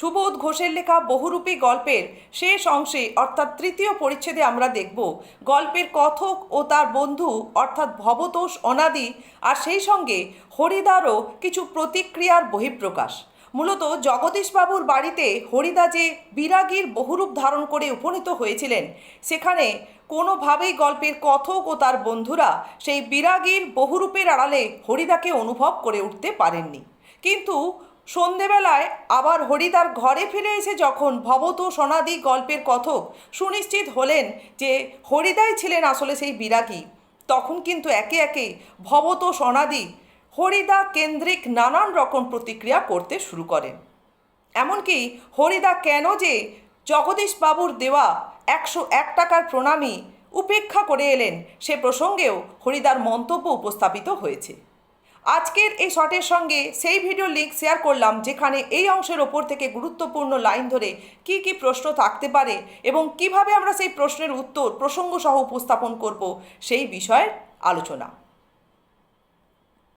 সুবোধ ঘোষের লেখা বহুরূপী গল্পের শেষ অংশে, অর্থাৎ তৃতীয় পরিচ্ছেদে আমরা দেখব গল্পের কথক ও তার বন্ধু, অর্থাৎ ভবতোষ অনাদি, আর সেই সঙ্গে হরিদারও কিছু প্রতিক্রিয়ার বহিঃপ্রকাশ। মূলত জগদীশবাবুর বাড়িতে হরিদা যে বিরাগীর বহুরূপ ধারণ করে উপনীত হয়েছিলেন, সেখানে কোনোভাবেই গল্পের কথক ও তার বন্ধুরা সেই বিরাগীর বহুরূপের আড়ালে হরিদাকে অনুভব করে উঠতে পারেননি। কিন্তু সন্ধেবেলায় আবার হরিদার ঘরে ফিরে এসে যখন ভবত সনাদি গল্পের কথক সুনিশ্চিত হলেন যে হরিদাই ছিলেন আসলে সেই বিরাগী, তখন কিন্তু একে একে ভবত সনাদি হরিদা কেন্দ্রিক নানান রকম প্রতিক্রিয়া করতে শুরু করেন। এমনকি হরিদা কেন যে জগদীশ বাবুর দেওয়া একশো এক টাকার প্রণামী উপেক্ষা করে এলেন, সে প্রসঙ্গেও হরিদার মন্তব্য উপস্থাপিত হয়েছে। আজকের এই শটের সঙ্গে সেই ভিডিও লিঙ্ক শেয়ার করলাম, যেখানে এই অংশের ওপর থেকে গুরুত্বপূর্ণ লাইন ধরে কি কি প্রশ্ন থাকতে পারে এবং কীভাবে আমরা সেই প্রশ্নের উত্তর, প্রসঙ্গসহ উপস্থাপন করব সেই বিষয়ের আলোচনা।